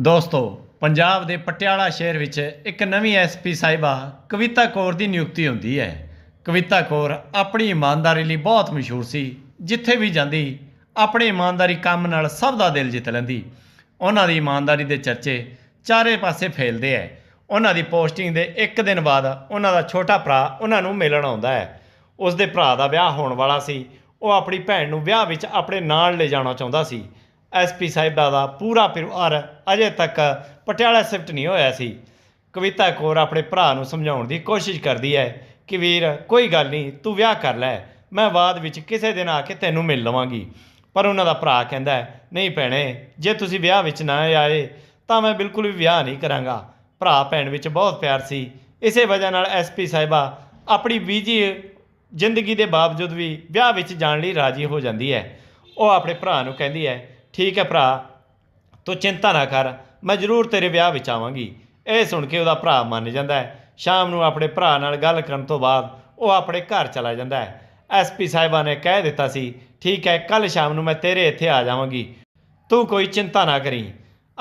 ਦੋਸਤੋ, ਪੰਜਾਬ ਦੇ ਪਟਿਆਲਾ ਸ਼ਹਿਰ ਵਿੱਚ ਇੱਕ ਨਵੀਂ ਐਸਪੀ ਸਾਹਿਬਾ ਕਵਿਤਾ ਕੌਰ ਦੀ ਨਿਯੁਕਤੀ ਹੁੰਦੀ ਹੈ। ਕਵਿਤਾ ਕੌਰ ਆਪਣੀ ਇਮਾਨਦਾਰੀ ਲਈ ਬਹੁਤ ਮਸ਼ਹੂਰ ਸੀ। ਜਿੱਥੇ ਵੀ ਜਾਂਦੀ, ਆਪਣੇ ਇਮਾਨਦਾਰੀ ਕੰਮ ਨਾਲ ਸਭ ਦਾ ਦਿਲ ਜਿੱਤ ਲੈਂਦੀ। ਉਹਨਾਂ ਦੀ ਇਮਾਨਦਾਰੀ ਦੇ ਚਰਚੇ ਚਾਰੇ ਪਾਸੇ ਫੈਲਦੇ ਐ। ਉਹਨਾਂ ਦੀ ਪੋਸਟਿੰਗ ਦੇ ਇੱਕ ਦਿਨ ਬਾਅਦ ਉਹਨਾਂ ਦਾ ਛੋਟਾ ਭਰਾ ਉਹਨਾਂ ਨੂੰ ਮਿਲਣ ਆਉਂਦਾ ਹੈ ਉਸ ਦੇ ਭਰਾ ਦਾ ਵਿਆਹ ਹੋਣ ਵਾਲਾ ਸੀ। ਉਹ ਆਪਣੀ ਭੈਣ ਨੂੰ ਵਿਆਹ ਵਿੱਚ ਆਪਣੇ ਨਾਲ ਲੈ ਜਾਣਾ ਚਾਹੁੰਦਾ ਸੀ। ਐਸਪੀ ਸਾਹਿਬਾਂ ਦਾ ਪੂਰਾ ਪਰਿਵਾਰ ਅਜੇ ਤੱਕ ਪਟਿਆਲਾ ਸ਼ਿਫਟ ਨਹੀਂ ਹੋਇਆ ਸੀ। ਕਵਿਤਾ ਕੌਰ ਆਪਣੇ ਭਰਾ ਨੂੰ ਸਮਝਾਉਣ ਦੀ ਕੋਸ਼ਿਸ਼ ਕਰਦੀ ਹੈ ਕਿ ਵੀਰ, ਕੋਈ ਗੱਲ ਨਹੀਂ, ਤੂੰ ਵਿਆਹ ਕਰ ਲੈ, ਮੈਂ ਬਾਅਦ ਵਿੱਚ ਕਿਸੇ ਦਿਨ ਆ ਕੇ ਤੈਨੂੰ ਮਿਲ ਲਵਾਂਗੀ। ਪਰ ਉਹਨਾਂ ਦਾ ਭਰਾ ਕਹਿੰਦਾ ਹੈ ਨਹੀਂ ਭੈਣੇ, ਜੇ ਤੁਸੀਂ ਵਿਆਹ ਵਿੱਚ ਨਾ ਆਏ, ਤਾਂ ਮੈਂ ਬਿਲਕੁਲ ਵੀ ਵਿਆਹ ਨਹੀਂ ਕਰਾਂਗਾ। ਭਰਾ ਭੈਣ ਵਿੱਚ ਬਹੁਤ ਪਿਆਰ ਸੀ। ਇਸੇ ਵਜ੍ਹਾ ਨਾਲ ਐਸਪੀ ਸਾਹਿਬਾ ਆਪਣੀ ਬੀਜੀ ਜ਼ਿੰਦਗੀ ਦੇ ਬਾਵਜੂਦ ਵੀ ਵਿਆਹ ਵਿੱਚ ਜਾਣ ਲਈ ਰਾਜੀ ਹੋ ਜਾਂਦੀ ਹੈ ਉਹ ਆਪਣੇ ਭਰਾ ਨੂੰ ਕਹਿੰਦੀ ਹੈ ਠੀਕ ਹੈ ਭਰਾ, ਤੂੰ ਚਿੰਤਾ ਨਾ ਕਰ, ਮੈਂ ਜ਼ਰੂਰ ਤੇਰੇ ਵਿਆਹ ਵਿੱਚ ਆਵਾਂਗੀ। ਇਹ ਸੁਣ ਕੇ ਉਹਦਾ ਭਰਾ ਮੰਨ ਜਾਂਦਾ ਹੈ। ਸ਼ਾਮ ਨੂੰ ਆਪਣੇ ਭਰਾ ਨਾਲ ਗੱਲ ਕਰਨ ਤੋਂ ਬਾਅਦ ਉਹ ਆਪਣੇ ਘਰ ਚਲਾ ਜਾਂਦਾ ਹੈ। ਐਸਪੀ ਸਾਹਿਬਾਂ ਨੇ ਕਹਿ ਦਿੱਤਾ ਸੀ, ਠੀਕ ਹੈ ਕੱਲ ਸ਼ਾਮ ਨੂੰ ਮੈਂ ਤੇਰੇ ਇੱਥੇ ਆ ਜਾਵਾਂਗੀ। ਤੂੰ ਕੋਈ ਚਿੰਤਾ ਨਾ ਕਰੀ।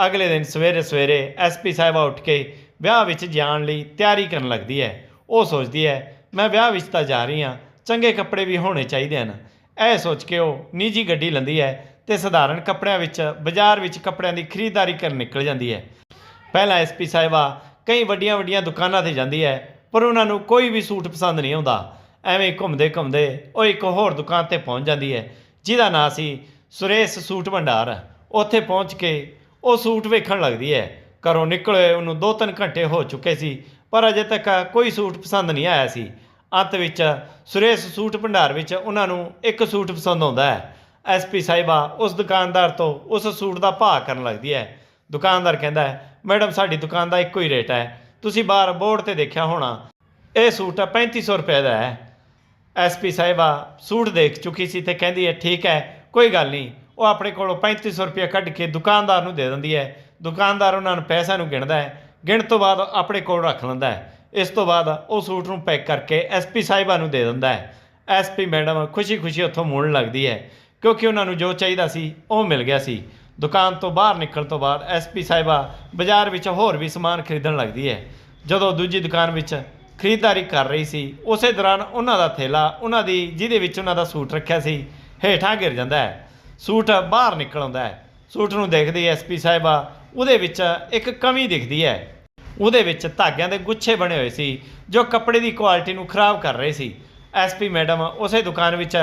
ਅਗਲੇ ਦਿਨ ਸਵੇਰੇ ਸਵੇਰੇ ਐਸਪੀ ਸਾਹਿਬਾ ਉੱਠ ਕੇ ਵਿਆਹ ਵਿੱਚ ਜਾਣ ਲਈ ਤਿਆਰੀ ਕਰਨ ਲੱਗਦੀ ਹੈ। ਉਹ ਸੋਚਦੀ ਹੈ, ਮੈਂ ਵਿਆਹ ਵਿੱਚ ਤਾਂ ਜਾ ਰਹੀ ਹਾਂ, ਚੰਗੇ ਕੱਪੜੇ ਵੀ ਹੋਣੇ ਚਾਹੀਦੇ ਹਨ। ਇਹ ਸੋਚ ਕੇ ਉਹ ਨਿੱਜੀ ਗੱਡੀ ਲੈਂਦੀ ਹੈ। ਤੇ ਸਧਾਰਨ ਕੱਪੜਿਆਂ ਵਿੱਚ, ਬਾਜ਼ਾਰ ਵਿੱਚ ਕੱਪੜਿਆਂ ਦੀ ਖਰੀਦਦਾਰੀ ਕਰਨ ਨਿਕਲ ਜਾਂਦੀ ਹੈ। ਪਹਿਲਾਂ ਐਸਪੀ ਸਾਹਿਬਾ ਕਈ ਵੱਡੀਆਂ ਵੱਡੀਆਂ ਦੁਕਾਨਾਂ ਤੇ ਜਾਂਦੀ ਹੈ, ਪਰ ਉਹਨਾਂ ਨੂੰ ਕੋਈ ਵੀ ਸੂਟ ਪਸੰਦ ਨਹੀਂ ਆਉਂਦਾ। ਐਵੇਂ ਘੁੰਮਦੇ ਘੁੰਮਦੇ ਉਹ ਇੱਕ ਹੋਰ ਦੁਕਾਨ ਤੇ ਪਹੁੰਚ ਜਾਂਦੀ ਹੈ, ਜਿਹਦਾ ਨਾਂ ਸੀ ਸੁਰੇਸ਼ ਸੂਟ ਭੰਡਾਰ। ਉੱਥੇ ਪਹੁੰਚ ਕੇ ਉਹ ਸੂਟ ਵੇਖਣ ਲੱਗਦੀ ਹੈ। ਘਰੋਂ ਨਿਕਲੇ ਉਹਨੂੰ 2-3 ਘੰਟੇ ਹੋ ਚੁੱਕੇ ਸੀ, ਪਰ ਅਜੇ ਤੱਕ ਕੋਈ ਸੂਟ ਪਸੰਦ ਨਹੀਂ ਆਇਆ ਸੀ। ਅੰਤ ਵਿੱਚ ਸੁਰੇਸ਼ ਸੂਟ ਭੰਡਾਰ ਵਿੱਚ ਉਹਨਾਂ ਨੂੰ ਇੱਕ ਸੂਟ ਪਸੰਦ ਆਉਂਦਾ ਹੈ। ਐਸਪੀ ਸਾਹਿਬਾ ਉਸ ਦੁਕਾਨਦਾਰ ਤੋਂ ਉਸ ਸੂਟ ਦਾ ਭਾਅ ਕਰਨ ਲੱਗਦੀ ਹੈ। ਦੁਕਾਨਦਾਰ ਕਹਿੰਦਾ ਹੈ, ਮੈਡਮ, ਸਾਡੀ ਦੁਕਾਨ ਦਾ ਇੱਕੋ ਹੀ ਰੇਟ ਹੈ। ਤੁਸੀਂ ਬਾਹਰ ਬੋਰਡ ਤੇ ਦੇਖਿਆ ਹੋਣਾ, ਇਹ ਸੂਟ 3500 ਰੁਪਏ ਦਾ ਹੈ। ਐਸਪੀ ਸਾਹਿਬਾ ਸੂਟ ਦੇਖ ਚੁੱਕੀ ਸੀ ਤੇ ਕਹਿੰਦੀ ਹੈ, ਠੀਕ ਹੈ, ਕੋਈ ਗੱਲ ਨਹੀਂ। ਉਹ ਆਪਣੇ ਕੋਲੋਂ 3500 ਰੁਪਏ ਕੱਢ ਕੇ ਦੁਕਾਨਦਾਰ ਨੂੰ ਦੇ ਦਿੰਦੀ ਹੈ। ਦੁਕਾਨਦਾਰ ਉਹਨਾਂ ਨੂੰ ਪੈਸਿਆਂ ਨੂੰ ਗਿਣਦਾ ਹੈ। ਗਿਣ ਤੋਂ ਬਾਅਦ ਆਪਣੇ ਕੋਲ ਰੱਖ ਲੈਂਦਾ ਹੈ। ਇਸ ਤੋਂ ਬਾਅਦ ਉਹ ਸੂਟ ਨੂੰ ਪੈਕ ਕਰਕੇ ਐਸਪੀ ਸਾਹਿਬਾ ਨੂੰ ਦੇ ਦਿੰਦਾ ਹੈ। ਐਸਪੀ ਮੈਡਮ ਖੁਸ਼ੀ-ਖੁਸ਼ੀ ਉੱਥੋਂ ਮੁੜਨ ਲੱਗਦੀ ਹੈ। ਕਿਉਂਕਿ ਉਹਨਾਂ ਨੂੰ ਜੋ ਚਾਹੀਦਾ ਸੀ, ਉਹ ਮਿਲ ਗਿਆ ਸੀ। ਦੁਕਾਨ ਤੋਂ ਬਾਹਰ ਨਿਕਲਣ ਤੋਂ ਬਾਅਦ ਐਸਪੀ ਸਾਹਿਬਾ ਬਾਜ਼ਾਰ ਵਿੱਚ ਹੋਰ ਵੀ ਸਮਾਨ ਖਰੀਦਣ ਲੱਗਦੀ ਹੈ। ਜਦੋਂ ਦੂਜੀ ਦੁਕਾਨ ਵਿੱਚ ਖਰੀਦਦਾਰੀ ਕਰ ਰਹੀ ਸੀ, ਉਸੇ ਦੌਰਾਨ ਉਹਨਾਂ ਦਾ ਥੈਲਾ, ਉਹਨਾਂ ਦੀ, ਜਿਹਦੇ ਵਿੱਚ ਉਹਨਾਂ ਦਾ ਸੂਟ ਰੱਖਿਆ ਸੀ, ਹੇਠਾਂ ਗਿਰ ਜਾਂਦਾ ਹੈ। ਸੂਟ ਬਾਹਰ ਨਿਕਲ ਆਉਂਦਾ ਹੈ। ਸੂਟ ਨੂੰ ਦੇਖਦੀ ਐਸਪੀ ਸਾਹਿਬਾ ਉਹਦੇ ਵਿੱਚ ਇੱਕ ਕਮੀ ਦਿਖਦੀ ਹੈ। ਉਹਦੇ ਵਿੱਚ ਧਾਗਿਆਂ ਦੇ ਗੁੱਛੇ ਬਣੇ ਹੋਏ ਸੀ, ਜੋ ਕੱਪੜੇ ਦੀ ਕੁਆਲਿਟੀ ਨੂੰ ਖਰਾਬ ਕਰ ਰਹੇ ਸੀ। ਐਸਪੀ ਮੈਡਮ ਉਸੇ ਦੁਕਾਨ ਵਿੱਚ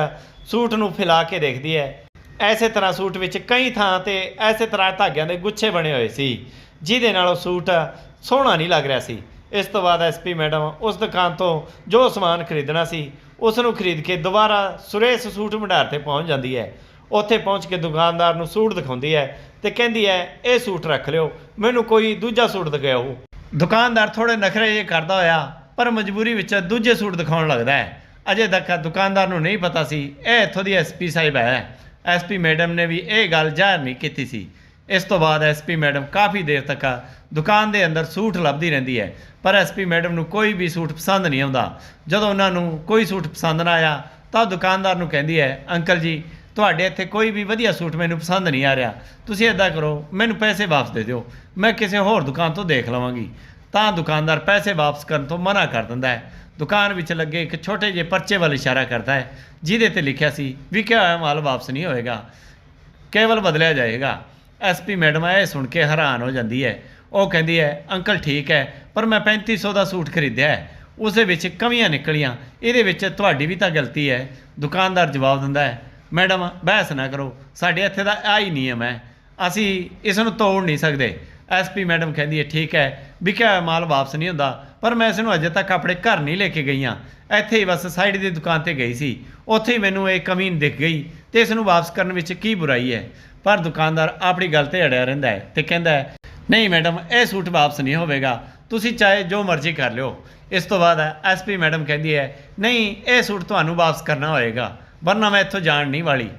ਸੂਟ ਨੂੰ ਫੈਲਾ ਕੇ ਦੇਖਦੀ ਹੈ। ਐਸੇ ਤਰ੍ਹਾਂ ਸੂਟ ਵਿੱਚ ਕਈ ਥਾਂ ਤੇ ਐਸੇ ਤਰ੍ਹਾਂ ਧਾਗਿਆਂ ਦੇ ਗੁੱਛੇ ਬਣੇ ਹੋਏ ਸੀ, ਜਿਹਦੇ ਨਾਲ ਉਹ ਸੂਟ ਸੋਹਣਾ ਨਹੀਂ ਲੱਗ ਰਿਹਾ ਸੀ। ਇਸ ਤੋਂ ਬਾਅਦ ਐਸਪੀ ਮੈਡਮ ਉਸ ਦੁਕਾਨ ਤੋਂ ਜੋ ਸਮਾਨ ਖਰੀਦਣਾ ਸੀ, ਉਸ ਨੂੰ ਖਰੀਦ ਕੇ ਦੁਬਾਰਾ ਸੁਰੇਸ਼ ਸੂਟ ਭੰਡਾਰ ਤੇ ਪਹੁੰਚ ਜਾਂਦੀ ਹੈ। ਉੱਥੇ ਪਹੁੰਚ ਕੇ ਦੁਕਾਨਦਾਰ ਨੂੰ ਸੂਟ ਦਿਖਾਉਂਦੀ ਹੈ ਤੇ ਕਹਿੰਦੀ ਹੈ, ਇਹ ਸੂਟ ਰੱਖ ਲਿਓ, ਮੈਨੂੰ ਕੋਈ ਦੂਜਾ ਸੂਟ ਦਿਖਾਓ। ਦੁਕਾਨਦਾਰ ਥੋੜੇ ਨਖਰੇ ਜੇ ਕਰਦਾ ਹੋਇਆ, ਪਰ ਮਜਬੂਰੀ ਵਿੱਚ ਦੂਜੇ ਸੂਟ ਦਿਖਾਉਣ ਲੱਗਦਾ ਹੈ। ਅਜੇ ਤੱਕ ਦੁਕਾਨਦਾਰ ਨੂੰ ਨਹੀਂ ਪਤਾ ਸੀ, ਇਹ ਇੱਥੋਂ ਦੀ ਐਸਪੀ ਸਾਹਿਬ ਹੈ। ਐਸਪੀ ਮੈਡਮ ਨੇ ਵੀ ਇਹ ਗੱਲ ਜ਼ਾਹਰ ਨਹੀਂ ਕੀਤੀ ਸੀ। ਇਸ ਤੋਂ ਬਾਅਦ ਐਸਪੀ ਮੈਡਮ ਕਾਫੀ ਦੇਰ ਤੱਕ ਦੁਕਾਨ ਦੇ ਅੰਦਰ ਸੂਟ ਲੱਭਦੀ ਰਹਿੰਦੀ ਹੈ, ਪਰ ਐਸਪੀ ਮੈਡਮ ਨੂੰ ਕੋਈ ਵੀ ਸੂਟ ਪਸੰਦ ਨਹੀਂ ਆਉਂਦਾ। ਜਦੋਂ ਉਹਨਾਂ ਨੂੰ ਕੋਈ ਸੂਟ ਪਸੰਦ ਨਾ ਆਇਆ, ਤਾਂ ਉਹ ਦੁਕਾਨਦਾਰ ਨੂੰ ਕਹਿੰਦੀ ਹੈ, ਅੰਕਲ ਜੀ, ਤੁਹਾਡੇ ਇੱਥੇ ਕੋਈ ਵੀ ਵਧੀਆ ਸੂਟ ਮੈਨੂੰ ਪਸੰਦ ਨਹੀਂ ਆ ਰਿਹਾ। ਤੁਸੀਂ ਇਦਾਂ ਕਰੋ, ਮੈਨੂੰ ਪੈਸੇ ਵਾਪਸ ਦੇ ਦਿਓ। ਮੈਂ ਕਿਸੇ ਹੋਰ ਦੁਕਾਨ ਤੋਂ ਦੇਖ ਲਵਾਂਗੀ। ਤਾਂ ਦੁਕਾਨਦਾਰ ਪੈਸੇ ਵਾਪਸ ਕਰਨ ਤੋਂ ਮਨਾ ਕਰ ਦਿੰਦਾ ਹੈ। ਦੁਕਾਨ ਵਿੱਚ ਲੱਗੇ ਇੱਕ ਛੋਟੇ ਜਿਹੇ ਪਰਚੇ ਵੱਲ ਇਸ਼ਾਰਾ ਕਰਦਾ ਹੈ, ਜਿਹਦੇ ਤੇ ਲਿਖਿਆ ਸੀ ਵਿਕਿਆ ਹੋਇਆ ਮਾਲ ਵਾਪਸ ਨਹੀਂ ਹੋਏਗਾ। ਕੇਵਲ ਬਦਲਿਆ ਜਾਏਗਾ। ਐਸਪੀ ਮੈਡਮ ਇਹ ਸੁਣ ਕੇ ਹੈਰਾਨ ਹੋ ਜਾਂਦੀ ਹੈ। ਉਹ ਕਹਿੰਦੀ ਹੈ, ਅੰਕਲ ਠੀਕ ਹੈ, ਪਰ ਮੈਂ 3500 ਦਾ ਸੂਟ ਖਰੀਦਿਆ ਹੈ। ਉਸ ਦੇ ਵਿੱਚ ਕਮੀਆਂ ਨਿਕਲੀਆਂ। ਇਹਦੇ ਵਿੱਚ ਤੁਹਾਡੀ ਵੀ ਤਾਂ ਗਲਤੀ ਹੈ। ਦੁਕਾਨਦਾਰ ਜਵਾਬ ਦਿੰਦਾ ਹੈ, ਮੈਡਮ, ਬਹਿਸ ਨਾ ਕਰੋ। ਸਾਡੇ ਇੱਥੇ ਦਾ ਆ ਹੀ ਨਿਯਮ ਹੈ। ਅਸੀਂ ਇਸ ਨੂੰ ਤੋੜ ਨਹੀਂ ਸਕਦੇ। ਐਸਪੀ ਮੈਡਮ ਕਹਿੰਦੀ ਹੈ, ਠੀਕ ਹੈ ਵਿਕਿਆ ਹੋਇਆ ਮਾਲ ਵਾਪਸ ਨਹੀਂ ਹੁੰਦਾ। ਪਰ ਮੈਂ ਇਸ ਨੂੰ ਅਜੇ ਤੱਕ ਆਪਣੇ ਘਰ ਨਹੀਂ ਲੈ ਕੇ ਗਈਆਂ। ਇੱਥੇ ਹੀ ਬਸ ਸਾਈਡ ਦੀ ਦੁਕਾਨ ਤੇ ਗਈ ਸੀ। ਉੱਥੇ ਹੀ ਮੈਨੂੰ ਇਹ ਕਮੀ ਦਿਖ ਗਈ ਤੇ ਇਸ ਨੂੰ ਵਾਪਸ ਕਰਨ ਵਿੱਚ ਕੀ ਬੁਰਾਈ ਹੈ। ਪਰ ਦੁਕਾਨਦਾਰ ਆਪਣੀ ਗੱਲ ਤੇ ਅੜਿਆ ਰਹਿੰਦਾ ਹੈ ਤੇ ਕਹਿੰਦਾ ਹੈ, ਨਹੀਂ ਮੈਡਮ, ਇਹ ਸੂਟ ਵਾਪਸ ਨਹੀਂ ਹੋਵੇਗਾ। ਤੁਸੀਂ ਚਾਹੇ ਜੋ ਮਰਜ਼ੀ ਕਰ ਲਿਓ। ਇਸ ਤੋਂ ਬਾਅਦ ਐਸਪੀ ਮੈਡਮ ਕਹਿੰਦੀ ਹੈ, ਨਹੀਂ, ਇਹ ਸੂਟ ਤੁਹਾਨੂੰ ਵਾਪਸ ਕਰਨਾ ਹੋਏਗਾ, ਵਰਨਾ ਮੈਂ ਇੱਥੋਂ ਜਾਣ ਨਹੀਂ ਵਾਲੀ।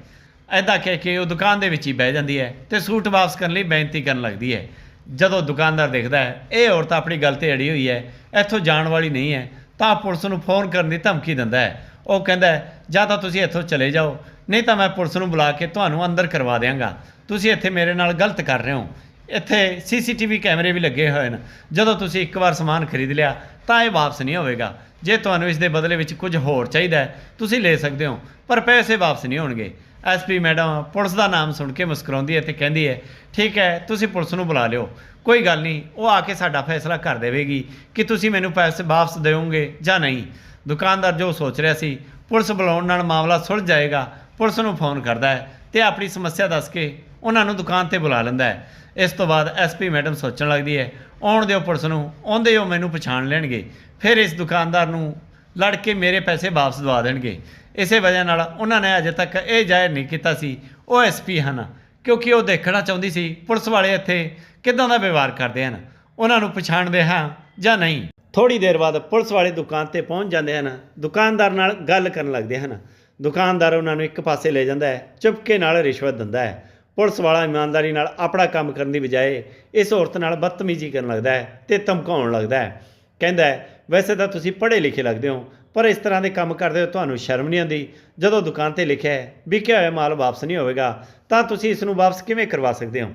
ਐਦਾਂ ਕਹਿ ਕੇ ਉਹ ਦੁਕਾਨ ਦੇ ਵਿੱਚ ਹੀ ਬਹਿ ਜਾਂਦੀ ਹੈ ਤੇ ਸੂਟ ਵਾਪਸ ਕਰਨ ਲਈ ਬੇਨਤੀ ਕਰਨ ਲੱਗਦੀ ਹੈ। ਜਦੋਂ ਦੁਕਾਨਦਾਰ ਦੇਖਦਾ ਹੈ, ਇਹ ਔਰਤ ਆਪਣੀ ਗੱਲ ਤੇ ਅੜੀ ਹੋਈ ਹੈ, ਇੱਥੋਂ ਜਾਣ ਵਾਲੀ ਨਹੀਂ ਹੈ, ਤਾਂ ਪੁਲਿਸ ਨੂੰ ਫੋਨ ਕਰਨ ਦੀ ਧਮਕੀ ਦਿੰਦਾ ਹੈ। ਉਹ ਕਹਿੰਦਾ ਜਾਂ ਤਾਂ ਤੁਸੀਂ ਇੱਥੋਂ ਚਲੇ ਜਾਓ, ਨਹੀਂ ਤਾਂ ਮੈਂ ਪੁਲਿਸ ਨੂੰ ਬੁਲਾ ਕੇ ਤੁਹਾਨੂੰ ਅੰਦਰ ਕਰਵਾ ਦਿਆਂਗਾ। ਤੁਸੀਂ ਇੱਥੇ ਮੇਰੇ ਨਾਲ ਗਲਤ ਕਰ ਰਹੇ ਹੋ। ਇੱਥੇ ਸੀਸੀਟੀਵੀ ਕੈਮਰੇ ਵੀ ਲੱਗੇ ਹੋਏ ਨੇ ਜਦੋਂ ਤੁਸੀਂ ਇੱਕ ਵਾਰ ਸਮਾਨ ਖਰੀਦ ਲਿਆ, ਤਾਂ ਇਹ ਵਾਪਸ ਨਹੀਂ ਹੋਵੇਗਾ। ਜੇ ਤੁਹਾਨੂੰ ਇਸ ਦੇ ਬਦਲੇ ਵਿੱਚ ਕੁਝ ਹੋਰ ਚਾਹੀਦਾ ਤੁਸੀਂ ਲੈ ਸਕਦੇ ਹੋ, ਪਰ ਪੈਸੇ ਵਾਪਸ ਨਹੀਂ ਹੋਣਗੇ। ਐਸਪੀ ਮੈਡਮ ਪੁਲਿਸ ਦਾ ਨਾਮ ਸੁਣ ਕੇ ਮੁਸਕਰਾਉਂਦੀ ਹੈ ਤੇ ਕਹਿੰਦੀ ਹੈ, ਠੀਕ ਹੈ, ਤੁਸੀਂ ਪੁਲਿਸ ਨੂੰ ਬੁਲਾ ਲਿਓ। ਕੋਈ ਗੱਲ ਨਹੀਂ, ਉਹ ਆ ਕੇ ਸਾਡਾ ਫੈਸਲਾ ਕਰ ਦੇਵੇਗੀ ਕਿ ਤੁਸੀਂ ਮੈਨੂੰ ਪੈਸੇ ਵਾਪਸ ਦੇਵੋਗੇ ਜਾਂ ਨਹੀਂ। ਦੁਕਾਨਦਾਰ ਜੋ ਸੋਚ ਰਿਹਾ ਸੀ, ਪੁਲਿਸ ਬੁਲਾਉਣ ਨਾਲ ਮਾਮਲਾ ਸੁਲਝ ਜਾਏਗਾ, ਪੁਲਿਸ ਨੂੰ ਫੋਨ ਕਰਦਾ ਹੈ ਤੇ ਆਪਣੀ ਸਮੱਸਿਆ ਦੱਸ ਕੇ ਉਹਨਾਂ ਨੂੰ ਦੁਕਾਨ ਤੇ ਬੁਲਾ ਲੈਂਦਾ ਹੈ। ਇਸ ਤੋਂ ਬਾਅਦ ਐਸਪੀ ਮੈਡਮ ਸੋਚਣ ਲੱਗਦੀ ਹੈ, ਆਉਣ ਦਿਓ ਪੁਲਿਸ ਨੂੰ, ਆਉਂਦੇ ਹੋ ਮੈਨੂੰ ਪਛਾਣ ਲੈਣਗੇ। ਫਿਰ ਇਸ ਦੁਕਾਨਦਾਰ ਨੂੰ ਲੜ ਕੇ ਮੇਰੇ ਪੈਸੇ ਵਾਪਸ ਦਵਾ ਦੇਣਗੇ। ਇਸੇ ਵਜ੍ਹਾ ਨਾਲ ਉਹਨਾਂ ਨੇ ਅਜੇ ਤੱਕ ਇਹ ਜ਼ਾਹਿਰ ਨਹੀਂ ਕੀਤਾ ਸੀ, ਉਹ ਐਸਪੀ ਹਨ, ਕਿਉਂਕਿ ਉਹ ਦੇਖਣਾ ਚਾਹੁੰਦੀ ਸੀ, ਪੁਲਿਸ ਵਾਲੇ ਇੱਥੇ ਕਿੱਦਾਂ ਦਾ ਵਿਵਹਾਰ ਕਰਦੇ ਹਨ, ਉਹਨਾਂ ਨੂੰ ਪਛਾਣਦੇ ਹਾਂ ਜਾਂ ਨਹੀਂ। ਥੋੜੀ ਦੇਰ ਬਾਅਦ ਪੁਲਿਸ ਵਾਲੇ ਦੁਕਾਨ ਤੇ ਪਹੁੰਚ ਜਾਂਦੇ ਹਨ, ਦੁਕਾਨਦਾਰ ਨਾਲ ਗੱਲ ਕਰਨ ਲੱਗਦੇ ਹਨ। ਦੁਕਾਨਦਾਰ ਉਹਨਾਂ ਨੂੰ ਇੱਕ ਪਾਸੇ ਲੈ ਜਾਂਦਾ ਹੈ, ਚੁਪਕੇ ਨਾਲ ਰਿਸ਼ਵਤ ਦਿੰਦਾ ਹੈ। ਪੁਲਿਸ ਵਾਲਾ ਇਮਾਨਦਾਰੀ ਨਾਲ ਆਪਣਾ ਕੰਮ ਕਰਨ ਦੀ ਬਜਾਏ ਇਸ ਔਰਤ ਨਾਲ ਬਦਤਮੀਜ਼ੀ ਕਰਨ ਲੱਗਦਾ ਹੈ ਤੇ ਧਮਕਾਉਣ ਲੱਗਦਾ ਹੈ। ਕਹਿੰਦਾ ਵੈਸੇ ਤਾਂ ਤੁਸੀਂ ਪੜ੍ਹੇ ਲਿਖੇ ਲੱਗਦੇ ਹੋ ਪਰ ਇਸ ਤਰ੍ਹਾਂ ਦੇ ਕੰਮ ਕਰਦੇ ਹੋ ਤੁਹਾਨੂੰ ਸ਼ਰਮ ਨਹੀਂ ਆਉਂਦੀ? ਜਦੋਂ ਦੁਕਾਨ ਤੇ ਲਿਖਿਆ ਹੈ ਵਿਕਿਆ ਹੋਇਆ, ਮਾਲ ਵਾਪਸ ਨਹੀਂ ਹੋਵੇਗਾ, ਤਾਂ ਤੁਸੀਂ ਇਸ ਨੂੰ ਵਾਪਸ ਕਿਵੇਂ ਕਰਵਾ ਸਕਦੇ ਹੋ?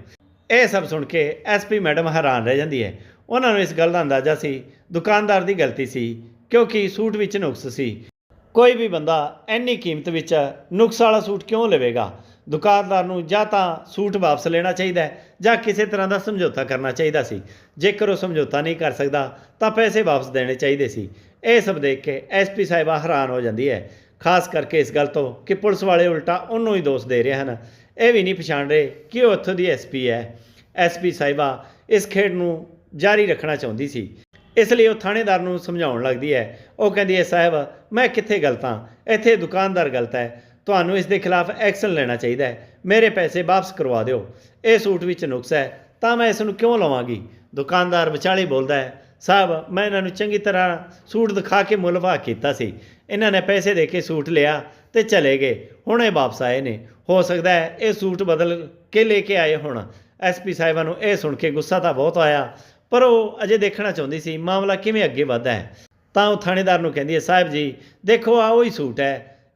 ਇਹ ਸਭ ਸੁਣ ਕੇ ਐਸਪੀ ਮੈਡਮ ਹੈਰਾਨ ਰਹਿ ਜਾਂਦੀ ਹੈ। ਉਹਨਾਂ ਨੂੰ ਇਸ ਗੱਲ ਦਾ ਅੰਦਾਜ਼ਾ ਸੀ, ਦੁਕਾਨਦਾਰ ਦੀ ਗਲਤੀ ਸੀ, ਕਿਉਂਕਿ ਸੂਟ ਵਿੱਚ ਨੁਕਸ ਸੀ। ਕੋਈ ਵੀ ਬੰਦਾ ਇੰਨੀ ਕੀਮਤ ਵਿੱਚ ਨੁਕਸ ਵਾਲਾ ਸੂਟ ਕਿਉਂ ਲਵੇਗਾ? ਦੁਕਾਨਦਾਰ ਨੂੰ ਜਾਂ ਤਾਂ ਸੂਟ ਵਾਪਸ ਲੈਣਾ ਚਾਹੀਦਾ ਜਾਂ ਕਿਸੇ ਤਰ੍ਹਾਂ ਦਾ ਸਮਝੌਤਾ ਕਰਨਾ ਚਾਹੀਦਾ ਸੀ। ਜੇਕਰ ਉਹ ਸਮਝੌਤਾ ਨਹੀਂ ਕਰ ਸਕਦਾ, ਤਾਂ ਪੈਸੇ ਵਾਪਸ ਦੇਣੇ ਚਾਹੀਦੇ ਸੀ। ਇਹ ਸਭ ਦੇਖ ਕੇ ਐਸਪੀ ਸਾਹਿਬਾ ਹੈਰਾਨ ਹੋ ਜਾਂਦੀ ਹੈ। ਖਾਸ ਕਰਕੇ ਇਸ ਗੱਲ ਤੋਂ ਕਿ ਪੁਲਿਸ ਵਾਲੇ ਉਲਟਾ ਉਹਨੂੰ ਹੀ ਦੋਸ਼ ਦੇ ਰਹੇ ਹਨ। ਇਹ ਵੀ ਨਹੀਂ ਪਛਾਣ ਰਹੇ ਕਿ ਉਹ ਉੱਥੋਂ ਦੀ ਐਸਪੀ ਹੈ। ਐਸਪੀ ਸਾਹਿਬਾ ਇਸ ਖੇਡ ਨੂੰ ਜਾਰੀ ਰੱਖਣਾ ਚਾਹੁੰਦੀ ਸੀ। ਇਸ ਲਈ ਉਹ ਥਾਣੇਦਾਰ ਨੂੰ ਸਮਝਾਉਣ ਲੱਗਦੀ ਹੈ। ਉਹ ਕਹਿੰਦੀ ਹੈ, ਸਾਹਿਬ, ਮੈਂ ਕਿੱਥੇ ਗਲਤ ਹਾਂ? ਇੱਥੇ ਦੁਕਾਨਦਾਰ ਗਲਤ ਹੈ। ਤੁਹਾਨੂੰ ਇਸ ਦੇ ਖਿਲਾਫ ਐਕਸ਼ਨ ਲੈਣਾ ਚਾਹੀਦਾ ਹੈ। ਮੇਰੇ ਪੈਸੇ ਵਾਪਸ ਕਰਵਾ ਦਿਓ। ਇਹ ਸੂਟ ਵਿੱਚ ਨੁਕਸ ਹੈ, ਤਾਂ ਮੈਂ ਇਸ ਨੂੰ ਕਿਉਂ ਲਵਾਂਗੀ? ਦੁਕਾਨਦਾਰ ਵਿਚਾਲੇ ਬੋਲਦਾ ਹੈ ਸਾਹਿਬ, ਮੈਂ ਇਹਨਾਂ ਨੂੰ ਚੰਗੀ ਤਰ੍ਹਾਂ ਸੂਟ ਦਿਖਾ ਕੇ ਮੁੱਲ ਭਾਅ ਕੀਤਾ ਸੀ। ਇਹਨਾਂ ਨੇ ਪੈਸੇ ਦੇ ਕੇ ਸੂਟ ਲਿਆ ਤੇ ਚਲੇ ਗਏ। ਹੁਣ ਇਹ ਵਾਪਸ ਆਏ ਨੇ। ਹੋ ਸਕਦਾ ਹੈ ਇਹ ਸੂਟ ਬਦਲ ਕੇ ਲੈ ਕੇ ਆਏ ਹੁਣ। ਐਸਪੀ ਸਾਹਿਬਾਂ ਨੂੰ ਇਹ ਸੁਣ ਕੇ ਗੁੱਸਾ ਤਾਂ ਬਹੁਤ ਆਇਆ, ਪਰ ਉਹ ਅਜੇ ਦੇਖਣਾ ਚਾਹੁੰਦੀ ਸੀ, ਮਾਮਲਾ ਕਿਵੇਂ ਅੱਗੇ ਵਧਦਾ ਹੈ। ਤਾਂ ਉਹ ਥਾਣੇਦਾਰ ਨੂੰ ਕਹਿੰਦੀ ਹੈ, ਸਾਹਿਬ ਜੀ, ਦੇਖੋ ਆ ਉਹੀ ਸੂਟ ਹੈ।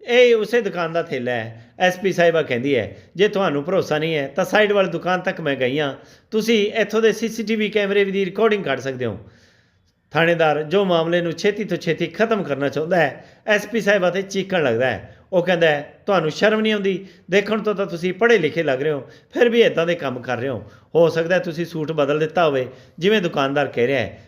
ਇਹ ਉਸੇ ਦੁਕਾਨ ਦਾ ਥੈਲਾ ਹੈ। ਐਸਪੀ ਸਾਹਿਬਾ ਕਹਿੰਦੀ ਹੈ, ਜੇ ਤੁਹਾਨੂੰ ਭਰੋਸਾ ਨਹੀਂ ਹੈ, ਤਾਂ ਸਾਈਡ ਵਾਲੀ ਦੁਕਾਨ ਤੱਕ ਮੈਂ ਗਈ ਹਾਂ। ਤੁਸੀਂ ਇੱਥੋਂ ਦੇ ਸੀਸੀਟੀਵੀ ਕੈਮਰੇ ਦੀ ਰਿਕਾਰਡਿੰਗ ਕੱਢ ਸਕਦੇ ਹੋ। ਥਾਣੇਦਾਰ ਜੋ ਮਾਮਲੇ ਨੂੰ ਛੇਤੀ ਤੋਂ ਛੇਤੀ ਖਤਮ ਕਰਨਾ ਚਾਹੁੰਦਾ ਹੈ ਐਸਪੀ ਸਾਹਿਬਾ ਤੇ ਚੀਕਣ ਲੱਗਦਾ ਹੈ। ਉਹ ਕਹਿੰਦਾ ਹੈ, ਤੁਹਾਨੂੰ ਸ਼ਰਮ ਨਹੀਂ ਆਉਂਦੀ? ਦੇਖਣ ਤੋਂ ਤਾਂ ਤੁਸੀਂ ਪੜ੍ਹੇ ਲਿਖੇ ਲੱਗ ਰਹੇ ਹੋ, ਫਿਰ ਵੀ ਇਦਾਂ ਦੇ ਕੰਮ ਕਰ ਰਹੇ ਹੋ। ਹੋ ਸਕਦਾ ਤੁਸੀਂ ਸੂਟ ਬਦਲ ਦਿੱਤਾ ਹੋਵੇ, ਜਿਵੇਂ ਦੁਕਾਨਦਾਰ ਕਹਿ ਰਿਹਾ ਹੈ।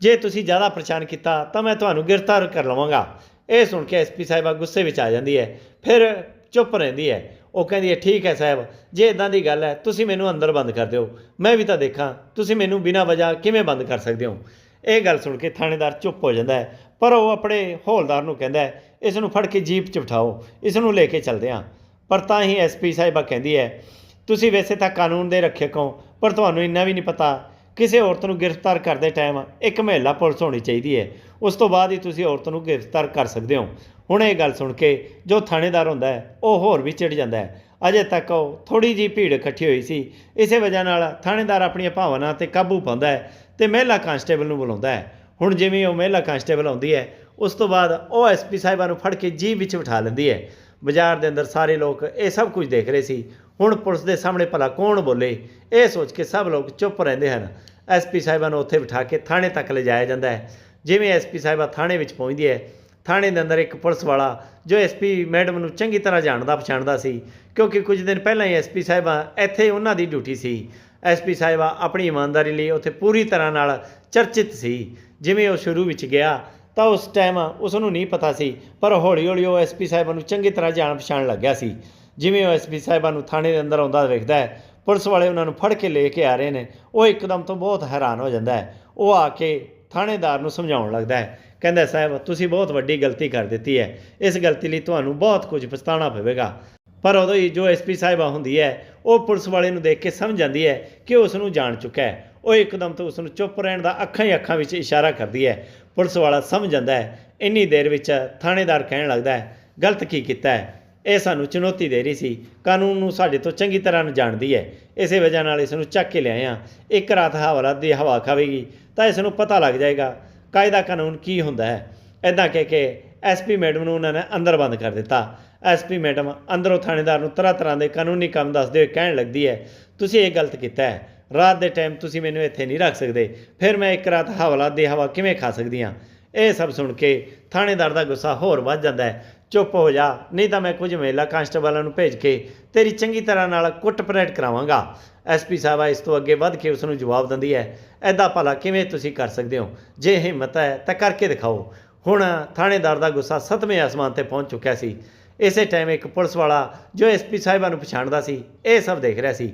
ਜੇ ਤੁਸੀਂ ਜ਼ਿਆਦਾ ਪਰੇਸ਼ਾਨ ਕੀਤਾ, ਤਾਂ ਮੈਂ ਤੁਹਾਨੂੰ ਗ੍ਰਿਫਤਾਰ ਕਰ ਲਵਾਂਗਾ। ਇਹ ਸੁਣ ਕੇ ਐਸਪੀ ਸਾਹਿਬਾ ਗੁੱਸੇ ਵਿੱਚ ਆ ਜਾਂਦੀ ਹੈ, ਫਿਰ ਚੁੱਪ ਰਹਿੰਦੀ ਹੈ। ਉਹ ਕਹਿੰਦੀ ਹੈ, ਠੀਕ ਹੈ ਸਾਹਿਬ, ਜੇ ਇਦਾਂ ਦੀ ਗੱਲ ਹੈ, ਤੁਸੀਂ ਮੈਨੂੰ ਅੰਦਰ ਬੰਦ ਕਰ ਦਿਓ। ਮੈਂ ਵੀ ਤਾਂ ਦੇਖਾਂ, ਤੁਸੀਂ ਮੈਨੂੰ ਬਿਨਾਂ ਵਜ੍ਹਾ ਕਿਵੇਂ ਬੰਦ ਕਰ ਸਕਦੇ ਹੋ? ਇਹ ਗੱਲ ਸੁਣ ਕੇ ਥਾਣੇਦਾਰ ਚੁੱਪ ਹੋ ਜਾਂਦਾ ਹੈ। ਪਰ ਉਹ ਆਪਣੇ ਹੌਲਦਾਰ ਨੂੰ ਕਹਿੰਦਾ ਹੈ, ਇਸ ਨੂੰ ਫੜ ਕੇ ਜੀਪ 'ਚ ਬਿਠਾਓ, ਇਸ ਨੂੰ ਲੈ ਕੇ ਚੱਲਦੇ ਹਾਂ। ਪਰ ਤਾਂ ਹੀ ਐਸਪੀ ਸਾਹਿਬਾ ਕਹਿੰਦੀ ਹੈ, ਤੁਸੀਂ ਵੈਸੇ ਤਾਂ ਕਾਨੂੰਨ ਦੇ ਰੱਖਿਅਕ ਹੋ, ਪਰ ਤੁਹਾਨੂੰ ਇੰਨਾ ਵੀ ਨਹੀਂ ਪਤਾ, ਕਿਸੇ ਔਰਤ ਨੂੰ ਗ੍ਰਿਫਤਾਰ ਕਰਦੇ ਟਾਈਮ ਇੱਕ ਮਹਿਲਾ ਪੁਲਿਸ ਹੋਣੀ ਚਾਹੀਦੀ ਹੈ। ਉਸ ਤੋਂ ਬਾਅਦ ਹੀ ਤੁਸੀਂ ਔਰਤ ਨੂੰ ਗ੍ਰਿਫਤਾਰ ਕਰ ਸਕਦੇ ਹੋ। ਹੁਣ ਇਹ ਗੱਲ ਸੁਣ ਕੇ ਜੋ ਥਾਣੇਦਾਰ ਹੁੰਦਾ ਹੈ, ਉਹ ਹੋਰ ਵੀ ਚਿੜ ਜਾਂਦਾ ਹੈ। ਅਜੇ ਤੱਕ ਉਹ ਥੋੜੀ ਜੀ ਭੀੜ ਇਕੱਠੀ ਹੋਈ ਸੀ। ਇਸੇ ਵਜ੍ਹਾ ਨਾਲ ਥਾਣੇਦਾਰ ਆਪਣੀਆਂ ਭਾਵਨਾ ਤੇ ਕਾਬੂ ਪਾਉਂਦਾ ਹੈ ਤੇ ਮਹਿਲਾ ਕਾਂਸਟੇਬਲ ਨੂੰ ਬੁਲਾਉਂਦਾ ਹੈ। ਹੁਣ ਜਿਵੇਂ ਉਹ ਮਹਿਲਾ ਕਾਂਸਟੇਬਲ ਆਉਂਦੀ ਹੈ, ਉਸ ਤੋਂ ਬਾਅਦ ਉਹ ਐਸਪੀ ਸਾਹਿਬਾਂ ਨੂੰ ਫੜ ਕੇ ਜੀਪ ਵਿੱਚ ਬਿਠਾ ਲੈਂਦੀ ਹੈ। ਬਾਜ਼ਾਰ ਦੇ ਅੰਦਰ ਸਾਰੇ ਲੋਕ ਇਹ ਸਭ ਕੁਝ ਦੇਖ ਰਹੇ ਸੀ। ਹੁਣ ਪੁਲਿਸ ਦੇ ਸਾਹਮਣੇ ਭਲਾ ਕੌਣ ਬੋਲੇ? ਇਹ ਸੋਚ ਕੇ ਸਭ ਲੋਕ ਚੁੱਪ ਰਹਿੰਦੇ ਹਨ। ਐਸਪੀ ਸਾਹਿਬਾਂ ਨੂੰ ਉੱਥੇ ਬਿਠਾ ਕੇ ਥਾਣੇ ਤੱਕ ਲਿਜਾਇਆ ਜਾਂਦਾ ਹੈ। ਜਿਵੇਂ ਐਸਪੀ ਸਾਹਿਬਾ ਥਾਣੇ ਵਿੱਚ ਪਹੁੰਚਦੀ ਹੈ, ਥਾਣੇ ਦੇ ਅੰਦਰ ਇੱਕ ਪੁਲਿਸ ਵਾਲਾ ਜੋ ਐਸਪੀ ਮੈਡਮ ਨੂੰ ਚੰਗੀ ਤਰ੍ਹਾਂ ਜਾਣਦਾ ਪਛਾਣਦਾ ਸੀ। ਕਿਉਂਕਿ ਕੁਝ ਦਿਨ ਪਹਿਲਾਂ ਹੀ ਐਸਪੀ ਸਾਹਿਬਾ ਇੱਥੇ ਉਹਨਾਂ ਦੀ ਡਿਊਟੀ ਸੀ। ਐਸਪੀ ਸਾਹਿਬਾ ਆਪਣੀ ਇਮਾਨਦਾਰੀ ਲਈ ਉੱਥੇ ਪੂਰੀ ਤਰ੍ਹਾਂ ਨਾਲ ਚਰਚਿਤ ਸੀ। ਜਿਵੇਂ ਉਹ ਸ਼ੁਰੂ ਵਿੱਚ ਗਿਆ, ਤਾਂ ਉਸ ਟਾਈਮ ਉਸ ਨੂੰ ਨਹੀਂ ਪਤਾ ਸੀ, ਪਰ ਹੌਲੀ ਹੌਲੀ ਉਹ ਐਸਪੀ ਸਾਹਿਬਾਂ ਨੂੰ ਚੰਗੀ ਤਰ੍ਹਾਂ ਜਾਣ ਪਛਾਣ ਲੱਗਿਆ ਸੀ। ਜਿਵੇਂ ਉਹ ਐਸਪੀ ਸਾਹਿਬਾਂ ਨੂੰ ਥਾਣੇ ਦੇ ਅੰਦਰ ਆਉਂਦਾ ਵੇਖਦਾ ਹੈ, ਪੁਲਿਸ ਵਾਲੇ ਉਹਨਾਂ ਨੂੰ ਫੜ ਕੇ ਲੈ ਕੇ ਆ ਰਹੇ ਨੇ, ਉਹ ਇੱਕਦਮ ਤੋਂ ਬਹੁਤ ਹੈਰਾਨ ਹੋ ਜਾਂਦਾ ਹੈ। ਉਹ ਆ ਕੇ ਥਾਣੇਦਾਰ ਨੂੰ ਸਮਝਾਉਣ ਲੱਗਦਾ ਹੈ, ਕਹਿੰਦਾ, ਸਾਹਿਬ, ਤੁਸੀਂ ਬਹੁਤ ਵੱਡੀ ਗਲਤੀ ਕਰ ਦਿੱਤੀ ਹੈ। ਇਸ ਗਲਤੀ ਲਈ ਤੁਹਾਨੂੰ ਬਹੁਤ ਕੁਝ ਪਛਤਾਉਣਾ ਪਵੇਗਾ। ਪਰ ਉਦੋਂ ਹੀ ਜੋ ਐਸਪੀ ਸਾਹਿਬਾ ਹੁੰਦੀ ਹੈ ਉਹ ਪੁਲਿਸ ਵਾਲੇ ਨੂੰ ਦੇਖ ਕੇ ਸਮਝ ਜਾਂਦੀ ਹੈ ਕਿ ਉਸ ਨੂੰ ਜਾਣ ਚੁੱਕਾ ਹੈ। ਉਹ ਇੱਕਦਮ ਤੋਂ ਉਸ ਨੂੰ ਚੁੱਪ ਰਹਿਣ ਦਾ ਅੱਖਾਂ ਹੀ ਅੱਖਾਂ ਵਿੱਚ ਇਸ਼ਾਰਾ ਕਰਦੀ ਹੈ। ਪੁਲਿਸ ਵਾਲਾ ਸਮਝ ਜਾਂਦਾ ਹੈ। ਇੰਨੀ ਦੇਰ ਵਿੱਚ ਥਾਣੇਦਾਰ ਕਹਿਣ ਲੱਗਦਾ ਹੈ, ਗਲਤ ਕੀ ਕੀਤਾ ਹੈ? ਇਹ ਸਾਨੂੰ ਚੁਣੌਤੀ ਦੇ ਰਹੀ ਸੀ। ਕਾਨੂੰਨ ਨੂੰ ਸਾਡੇ ਤੋਂ ਚੰਗੀ ਤਰ੍ਹਾਂ ਨੂੰ ਜਾਣਦੀ ਹੈ। ਇਸੇ ਵਜ੍ਹਾ ਨਾਲ ਇਸ ਨੂੰ ਚੱਕ ਕੇ ਲਿਆਏ ਹਾਂ ਇੱਕ ਰਾਤ ਹਵਾਲਾ ਦੀ ਹਵਾ ਖਾਵੇਗੀ ਤਾਂ ਇਸ ਨੂੰ ਪਤਾ ਲੱਗ ਜਾਏਗਾ ਕਾਇਦਾ ਕਾਨੂੰਨ ਕੀ ਹੁੰਦਾ ਹੈ। ਐਦਾਂ ਕਹਿ ਕੇ ਐਸਪੀ ਮੈਡਮ ਨੂੰ ਉਹਨਾਂ ਨੇ ਅੰਦਰ ਬੰਦ ਕਰ ਦਿੱਤਾ। ਐਸਪੀ ਮੈਡਮ, ਅੰਦਰੋਂ ਥਾਣੇਦਾਰ ਨੂੰ ਤਰ੍ਹਾਂ ਤਰ੍ਹਾਂ ਦੇ ਕਾਨੂੰਨੀ ਕੰਮ ਦੱਸਦੇ ਹੋਏ ਕਹਿਣ ਲੱਗਦੀ ਹੈ, ਤੁਸੀਂ ਇਹ ਗਲਤ ਕੀਤਾ ਹੈ। ਰਾਤ ਦੇ ਟਾਈਮ ਤੁਸੀਂ ਮੈਨੂੰ ਇੱਥੇ ਨਹੀਂ ਰੱਖ ਸਕਦੇ। ਫਿਰ ਮੈਂ ਇੱਕ ਰਾਤ ਹਵਲਾ ਦੇ ਹਵਾ ਕਿਵੇਂ ਖਾ ਸਕਦੀ ਹਾਂ? ਇਹ ਸਭ ਸੁਣ ਕੇ ਥਾਣੇਦਾਰ ਦਾ ਗੁੱਸਾ ਹੋਰ ਵੱਧ ਜਾਂਦਾ ਹੈ। ਚੁੱਪ ਹੋ ਜਾ, ਨਹੀਂ ਤਾਂ ਮੈਂ ਕੁਝ ਮਹਿਲਾ ਕਾਂਸਟੇਬਲਾਂ ਨੂੰ ਭੇਜ ਕੇ ਤੇਰੀ ਚੰਗੀ ਤਰ੍ਹਾਂ ਨਾਲ ਕੁੱਟ ਪਰੇਡ ਕਰਾਵਾਂਗਾ। ਐਸਪੀ ਸਾਹਿਬਾ ਇਸ ਤੋਂ ਅੱਗੇ ਵੱਧ ਕੇ ਉਸ ਨੂੰ ਜਵਾਬ ਦਿੰਦੀ ਹੈ ਐਦਾਂ ਭਲਾ ਕਿਵੇਂ ਤੁਸੀਂ ਕਰ ਸਕਦੇ ਹੋ? ਜੇ ਹਿੰਮਤ ਹੈ ਤਾਂ ਕਰਕੇ ਦਿਖਾਓ। ਹੁਣ ਥਾਣੇਦਾਰ ਦਾ ਗੁੱਸਾ ਸੱਤਵੇਂ ਆਸਮਾਨ ਤੇ ਪਹੁੰਚ ਚੁੱਕਿਆ ਸੀ। ਇਸੇ ਟਾਈਮ ਇੱਕ ਪੁਲਿਸ ਵਾਲਾ ਜੋ ਐਸਪੀ ਸਾਹਿਬਾਂ ਨੂੰ ਪਛਾਣਦਾ ਸੀ, ਇਹ ਸਭ ਦੇਖ ਰਿਹਾ ਸੀ।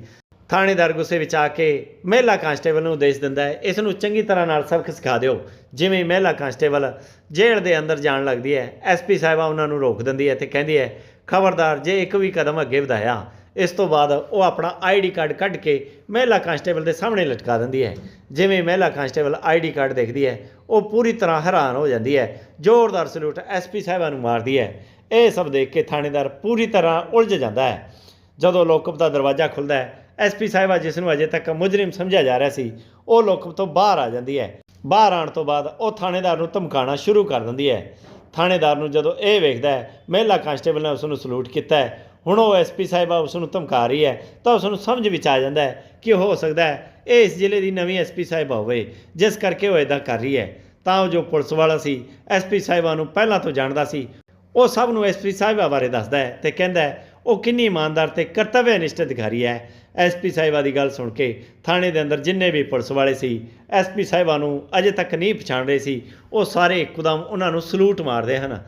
ਥਾਣੇਦਾਰ ਗੁੱਸੇ ਵਿੱਚ ਆ ਕੇ ਮਹਿਲਾ ਕਾਂਸਟੇਬਲ ਨੂੰ ਉਦੇਸ਼ ਦਿੰਦਾ ਹੈ, ਇਸ ਨੂੰ ਚੰਗੀ ਤਰ੍ਹਾਂ ਨਾਲ ਸਬਕ ਸਿਖਾ ਦਿਓ। ਜਿਵੇਂ ਮਹਿਲਾ ਕਾਂਸਟੇਬਲ ਜੇਲ੍ਹ ਦੇ ਅੰਦਰ ਜਾਣ ਲੱਗਦੀ ਹੈ ਐਸਪੀ ਸਾਹਿਬਾ ਉਹਨਾਂ ਨੂੰ ਰੋਕ ਦਿੰਦੀ ਹੈ ਤੇ ਕਹਿੰਦੀ ਹੈ, ਖਬਰਦਾਰ, ਜੇ ਇੱਕ ਵੀ ਕਦਮ ਅੱਗੇ ਵਧਾਇਆ, ਇਸ ਤੋਂ ਬਾਅਦ ਉਹ ਆਪਣਾ ਆਈਡੀ ਕਾਰਡ ਕੱਢ ਕੇ ਮਹਿਲਾ ਕਾਂਸਟੇਬਲ ਦੇ ਸਾਹਮਣੇ ਲਟਕਾ ਦਿੰਦੀ ਹੈ। ਜਿਵੇਂ ਮਹਿਲਾ ਕਾਂਸਟੇਬਲ ਆਈਡੀ ਕਾਰਡ ਦੇਖਦੀ ਹੈ, ਉਹ ਪੂਰੀ ਤਰ੍ਹਾਂ ਹੈਰਾਨ ਹੋ ਜਾਂਦੀ ਹੈ, ਜ਼ੋਰਦਾਰ ਸਲੂਟ ਐਸਪੀ ਸਾਹਿਬਾਂ ਨੂੰ ਮਾਰਦੀ ਹੈ। ਇਹ ਸਭ ਦੇਖ ਕੇ ਥਾਣੇਦਾਰ ਪੂਰੀ ਤਰ੍ਹਾਂ ਉਲਝ ਜਾਂਦਾ ਹੈ। ਜਦੋਂ ਲੋਕਪ ਦਾ ਦਰਵਾਜ਼ਾ ਖੁੱਲਦਾ ਹੈ ਐਸਪੀ ਸਾਹਿਬਾ ਜਿਸ ਨੂੰ ਅਜੇ ਤੱਕ ਮੁਜਰਮ ਸਮਝਿਆ ਜਾ ਰਿਹਾ ਸੀ। ਉਹ ਲੋਕਪ ਤੋਂ ਬਾਹਰ ਆ ਜਾਂਦੀ ਹੈ। ਬਾਹਰ ਆਉਣ ਤੋਂ ਬਾਅਦ ਉਹ ਥਾਣੇਦਾਰ ਨੂੰ ਧਮਕਾਉਣਾ ਸ਼ੁਰੂ ਕਰ ਦਿੰਦੀ ਹੈ। ਥਾਣੇਦਾਰ ਨੂੰ ਜਦੋਂ ਇਹ ਵੇਖਦਾ ਹੈ, ਮਹਿਲਾ ਕਾਂਸਟੇਬਲ ਨੇ ਉਸ ਨੂੰ ਸਲੂਟ ਕੀਤਾ ਹੈ। ਹੁਣ ਉਹ ਐਸਪੀ ਸਾਹਿਬਾ ਉਸ ਨੂੰ ਧਮਕਾ ਰਹੀ ਹੈ, ਤਾਂ ਉਸ ਨੂੰ ਸਮਝ ਵਿੱਚ ਆ ਜਾਂਦਾ ਹੈ ਕਿ ਹੋ ਸਕਦਾ ਹੈ ਇਹ ਇਸ ਜ਼ਿਲ੍ਹੇ ਦੀ ਨਵੀਂ ਐਸਪੀ ਸਾਹਿਬਾ ਹੋਵੇ, ਜਿਸ ਕਰਕੇ ਉਹ ਇਦਾਂ ਕਰ ਰਹੀ ਹੈ। ਤਾਂ ਉਹ ਜੋ ਪੁਲਿਸ ਵਾਲਾ ਸੀ ਐਸਪੀ ਸਾਹਿਬਾ ਨੂੰ ਪਹਿਲਾਂ ਤੋਂ ਜਾਣਦਾ ਸੀ ਉਹ ਸਭ ਨੂੰ ਐਸਪੀ ਸਾਹਿਬਾ ਬਾਰੇ ਦੱਸਦਾ ਹੈ ਤੇ ਕਹਿੰਦਾ ਹੈ, ਉਹ ਕਿੰਨੀ ਇਮਾਨਦਾਰ ਤੇ ਕਰਤੱਵਯਨਿਸ਼ਟ ਅਧਿਕਾਰੀ ਹੈ। ਐਸਪੀ ਸਾਹਿਬਾ ਦੀ ਗੱਲ ਸੁਣ ਕੇ ਥਾਣੇ ਦੇ ਅੰਦਰ ਜਿੰਨੇ ਵੀ ਪੁਲਿਸ ਵਾਲੇ ਸੀ ਐਸਪੀ ਸਾਹਿਬਾ ਨੂੰ ਅਜੇ ਤੱਕ ਨਹੀਂ ਪਛਾਣ ਰਹੇ ਸੀ, ਉਹ ਸਾਰੇ ਇੱਕਦਮ ਉਹਨਾਂ ਨੂੰ ਸਲੂਟ ਮਾਰਦੇ ਹਨ।